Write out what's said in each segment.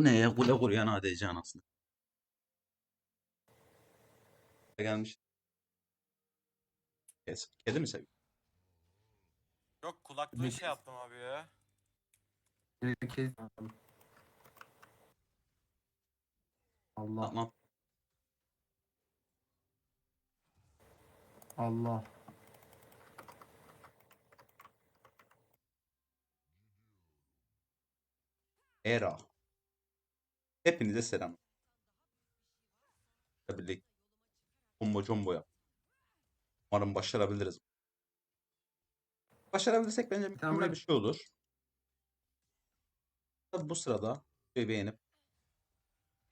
Bu ne ya? Kule kuruyan ADC anasını. Gelmiş. Kes. Kedi mi seviyor? Yok kulaklığı şey yaptım abi ya. Bir kez Allah Tamam. Allah. Era. Hepinize selam. Birlik. Combo combo yap. Umarım başarabiliriz. Başarabilirsek bence mükemmel bir şey olur. Tabii bu sırada bir beğenip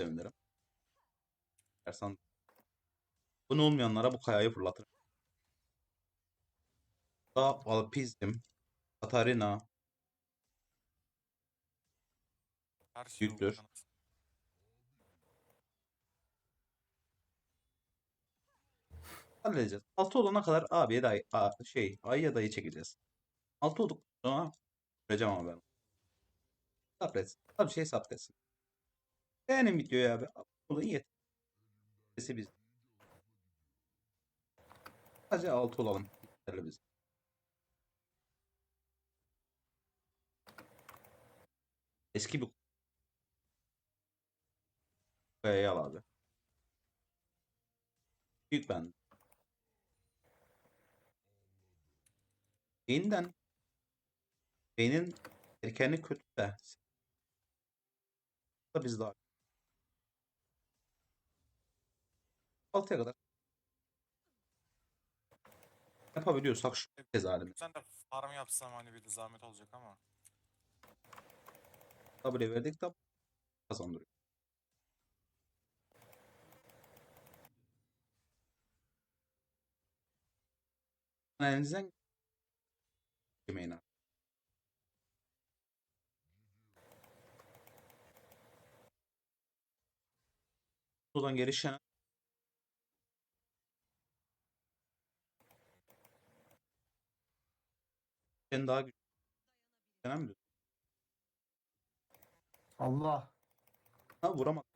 sevinirim. Dersen bunu olmayanlara bu kayayı fırlatırım. Da Alpizm, Katarina, Her şey Büyüktür. oldu. Halledeceğiz. 6 olana kadar abiye dayı, a, şey, ayıya dayı çekeceğiz. 6 olduk sonra göreceğim ama ben. Sabretsin. Tabii şey sabretsin. Beğenin videoyu abi. Da iyi. Sesi biz. Sadece 6 olalım. Yeterli biz. Eski bir Kayayı al abi. Büyük ben. Beyinden beynin erkeni kötü de da biz daha altıya kadar yapabiliyorsak şu kez halimiz. Sen de farm yapsam hani bir de zahmet olacak ama. W verdik de kazandırıyor. Elinizden yemeyin abi. Buradan gelişen sen daha güçlü. Sen mi diyorsun? Allah. Ha vuramadım.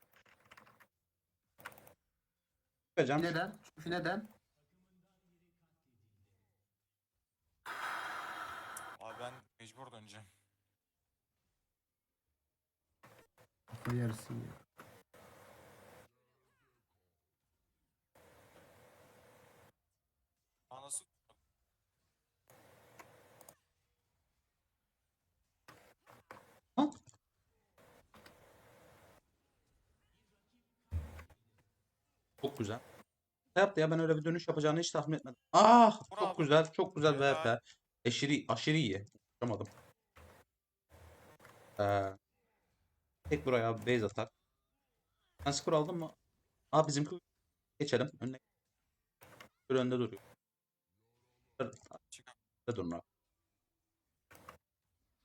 Çıkacağım. Neden? Çünkü neden? Ben mecbur döneceğim. Kafayı yersin ya. Anası Çok güzel. Ne yaptı ya ben öyle bir dönüş yapacağını hiç tahmin etmedim. Ah çok Bravo. güzel çok güzel Helal. VP. Aşırı aşırı iyi. Yapamadım. Ee, tek buraya base atar. Sen skor aldın mı? Aa bizimki geçelim. Önüne. Bir önde duruyor. Önde durun abi.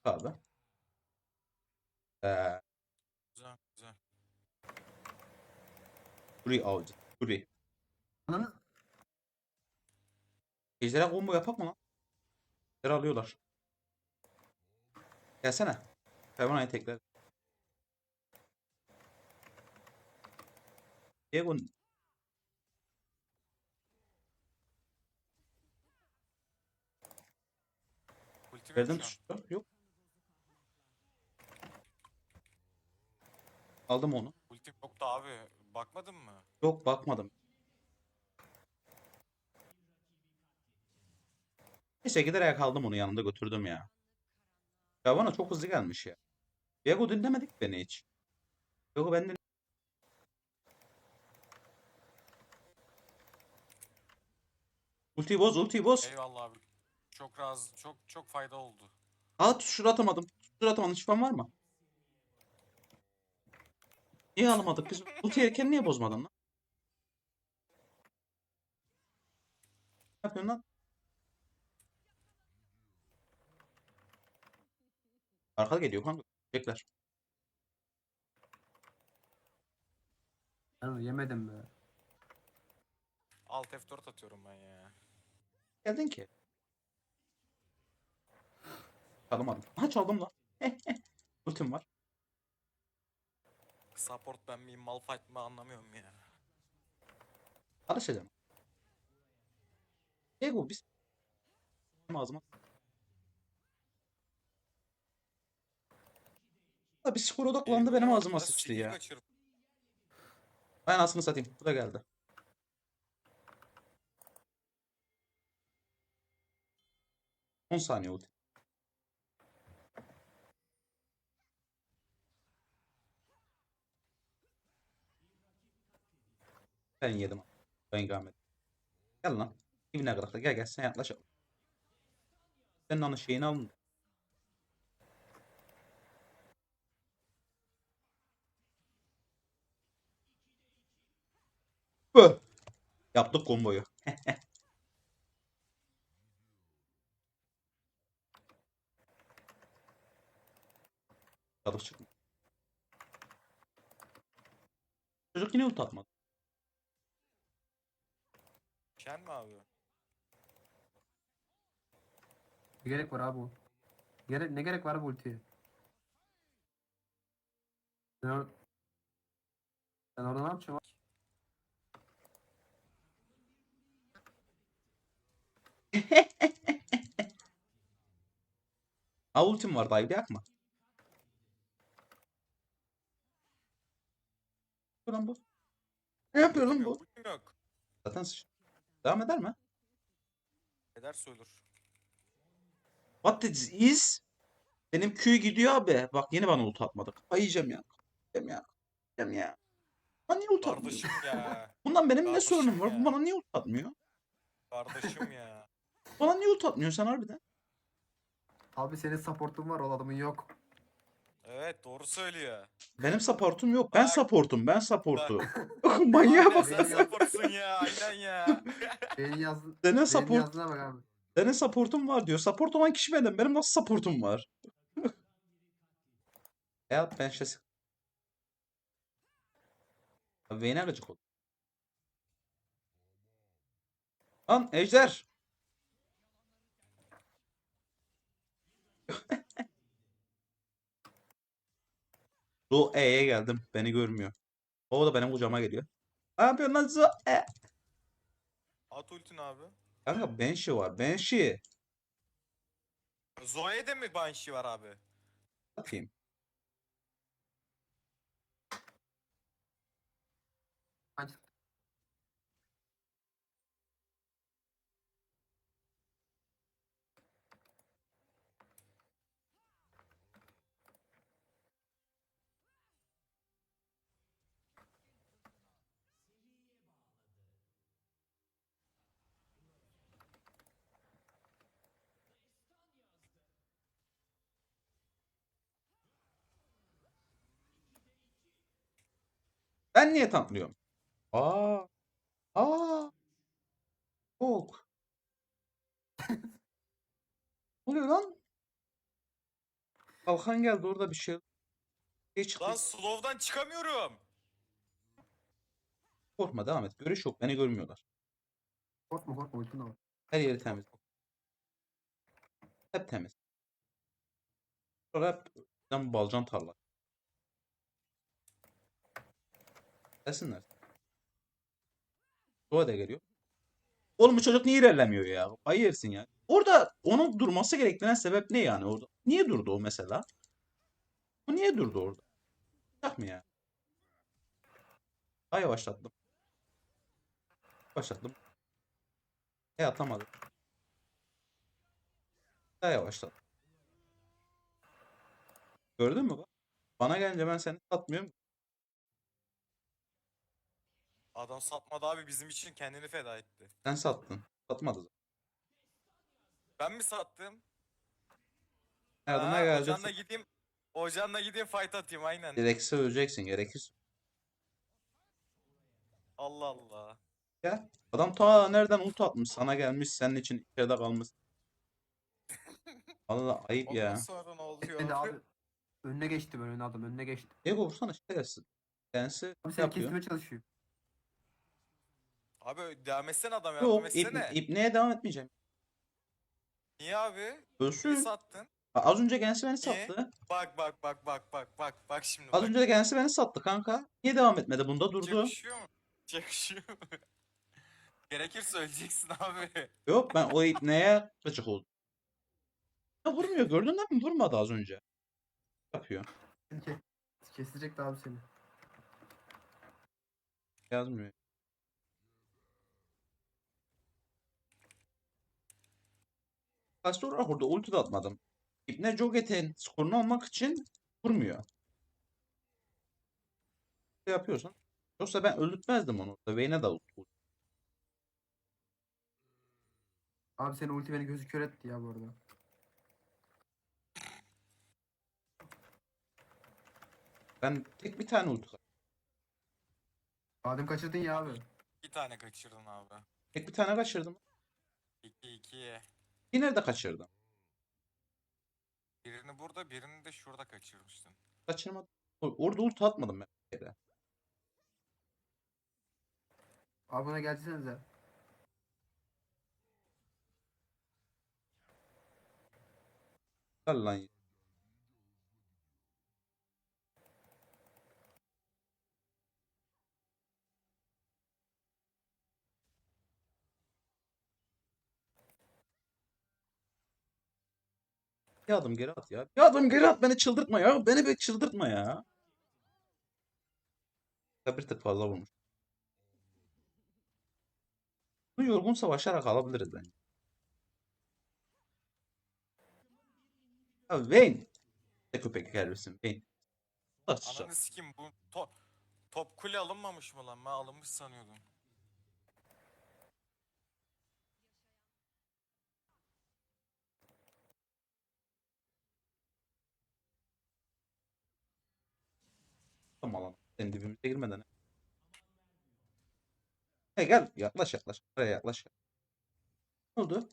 Abi. Ee, Güzel güzel. Free avcı. Ananı Ejderha combo yapak mı lan? Ejderha alıyorlar. Gelsene. Hayvanayı tekrar. Diego verdim tuşu. Yok. Aldım onu. Ultim yoktu abi. Bakmadın mı? Yok bakmadım. Neyse giderek aldım onu yanımda götürdüm ya. Ya bana çok hızlı gelmiş ya. Diego dinlemedik beni hiç. Diego benden Ultiyi boz, ultiyi boz. Eyvallah abi. Çok razı, çok çok fayda oldu. Aa tutuştur atamadım. Tutuştur atamadım. Şifan var mı? Niye alamadık biz? Ulti erken niye bozmadın lan? Ne yapıyorsun lan? Arka geliyor kanka. Bekler. ben onu yemedim be. Alt F4 atıyorum ben ya. Geldin ki. Çalamadım. Ha çaldım lan. Ultim var. Support ben miyim Malphite mi anlamıyorum ya. Karışacağım. Diego biz ağzıma. Bir skor odaklandı benim ağzıma sıçtı ya. Ben aslında satayım. Bu da geldi. On saniye ulti. Ben yedim. Ben görmedim. Gel lan. İbne kadar gel gel sen yaklaş. Senin anı şeyini alın. Bö. Yaptık komboyu. Çadık çıkma. Çocuk yine ult atmadı. Şen mi abi? Ne gerek var abi bu? Gerek, ne gerek var bu ultiye? Ben, or ben orada ne yapacağım? Ha ultim var dayı yakma. Ne lan bu? Ne yapıyor lan bu? Yok. Zaten sıç. Devam eder mi? Ederse ölür. What this is? Benim Q gidiyor abi. Bak yine bana ult atmadı. Yiyeceğim ya. Yiyeceğim ya. Yiyeceğim ya. Bana niye ult atmıyor? Kardeşim ya. Bundan benim ne Kardeşim sorunum var? ya. Bu bana niye ult atmıyor? Kardeşim ya. Bana niye ult atmıyor sen harbiden? Abi senin supportun var o adamın yok. Evet doğru söylüyor. Benim supportum yok. Ben Bak. supportum. Ben supportu. Manyağa bak. sen supportsun ya. Aynen ya. Benim yazdı. Senin Benim support, yazdığına bak abi. senin supportun var diyor. Support olan kişi benim. Benim nasıl supportum var? ya ben şey Vayne'e gıcık oldu. Lan Ejder. Zo E'ye geldim. Beni görmüyor. O da benim kucağıma geliyor. Ne yapıyorsun lan Zo E? At ultin abi. Kanka Banshee var. Banshee. Zoe'de mi Banshee var abi? Atayım. Ben niye tanklıyorum? Aa. Aa. Çok. ne oluyor lan? Kalkan geldi orada bir şey. Şey çıktı. Lan slow'dan çıkamıyorum. Korkma devam et. Görüş yok. Beni görmüyorlar. Korkma korkma ultin var. Her yeri temiz. Hep temiz. Sonra hep ben balcan tarla. Desinler. Doğa da geliyor. Oğlum bu çocuk niye ilerlemiyor ya? Ayı yersin ya. Orada onun durması gerektiren sebep ne yani orada? Niye durdu o mesela? Bu niye durdu orada? Yapma ya. Daha yavaşlattım. Başlattım. E atamadım. Daha yavaşlattım. Gördün mü bak? Bana gelince ben seni satmıyorum. Adam satmadı abi bizim için kendini feda etti. Sen sattın. Satmadı zaten. Ben mi sattım? Yardıma Aa, geleceksin. Ocan'la gideyim. Ocan'la gideyim fight atayım aynen. Gerekirse öleceksin. Gerekirse. Allah Allah. Ya. Adam ta nereden ult atmış. Sana gelmiş. Senin için içeride kalmış. Allah ayıp Ondan ya. sonra ne oluyor? Ben de abi önüne geçti böyle adam önüne geçti. Diego vursana işte gelsin. Kendisi Abi şey seni yapıyor. kesmeye çalışıyor. Abi devam etsene adam yardım Yok ip, etsene. ipneye devam etmeyeceğim. Niye abi? Ölsün. Niye sattın? Bak, Az önce kendisi beni Niye? sattı. Bak bak bak bak bak bak bak şimdi Az bak. önce de kendisi beni sattı kanka. Niye devam etmedi? Bunda durdu. Yakışıyor mu? Yakışıyor mu? Gerekir söyleyeceksin abi. Yok ben o neye gıcık oldum. Ya vurmuyor gördün mi? Vurmadı az önce. Yapıyor. Ke- Kesilecekti abi seni. Yazmıyor. Kaçta olarak orada ulti de atmadım. İbne Joget'in skorunu almak için vurmuyor. Ne yapıyorsan. Yoksa ben öldürtmezdim onu. Da Vayne'e de ulti. Abi senin ulti beni gözü kör etti ya bu arada. Ben tek bir tane ulti Adem kaçırdın ya abi. İki tane kaçırdın abi. Tek bir tane kaçırdım. İki ikiye. Yine de kaçırdım. Birini burada birini de şurada kaçırmıştın. Kaçırmadım. Orada ulti atmadım ben. bir kere. Abi buna gelsenize. Gel lan. Bir adım geri at ya. Bir adım geri at beni çıldırtma ya. Beni bir çıldırtma ya. Bir tık fazla vurmuş. Bunu yorgun savaşarak alabiliriz bence. Ya Vayne. Ne köpek gelmesin Vayne. Ananı sikim bu top top kule alınmamış mı lan? Ben alınmış sanıyordum. Tamam lan. Senin dibimize girmeden. He gel yaklaş yaklaş. Buraya yaklaş. Ne oldu?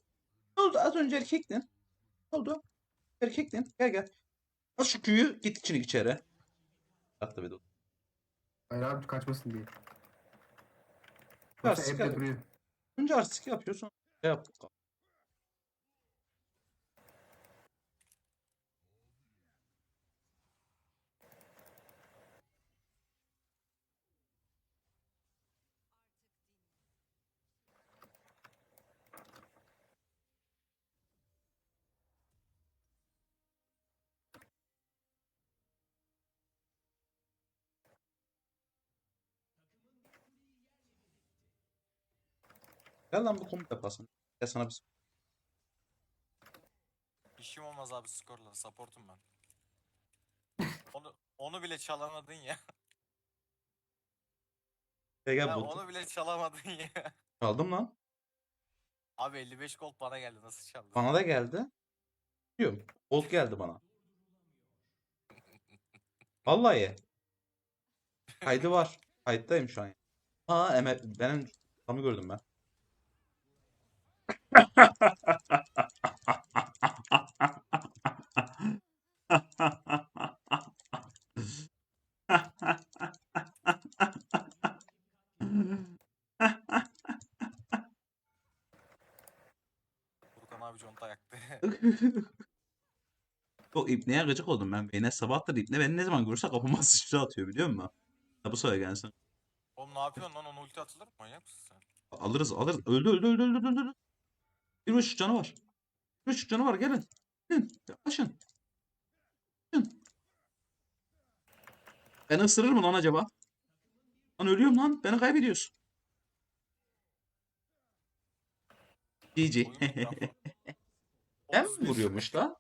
Ne oldu? Az önce erkektin. Ne oldu? Erkektin. Gel gel. Al şu küyü git içini içeri. Attı bir de. Hayır abi kaçmasın diye. Yoksa sigara- evde duruyor. Önce artistik yapıyorsun. Ne yap? Gel lan bu komut yapasın. Gel sana bir İşim olmaz abi skorla. Supportum ben. Onu onu bile çalamadın ya. Gel gel ya onu bile çalamadın ya. Çaldım lan. Abi 55 gold bana geldi. Nasıl çaldın? Bana da geldi. Diyorum. Gold geldi bana. Vallahi. Kaydı var. Kayıttayım şu an. Aa Emel benim tamı gördüm ben. Furkan abi conta yaktı. O İbne'ye gıcık oldum ben. Beyne sabahtır İbne beni ne zaman görürse kafama sıçra atıyor biliyor musun? Ya bu sefer gelsin. Oğlum ne yapıyorsun lan? Ona ulti atılır mı? Manyak mısın sen? Alırız alırız. Öldü öldü öldü öldü öldü. öldü. Bir buçuk canı var. Bir buçuk canı var gelin. Gelin yaklaşın. Gelin. Beni ısırır mı lan acaba? Lan ölüyorum lan. Beni kaybediyorsun. GG. Hem 35 vuruyormuş lan.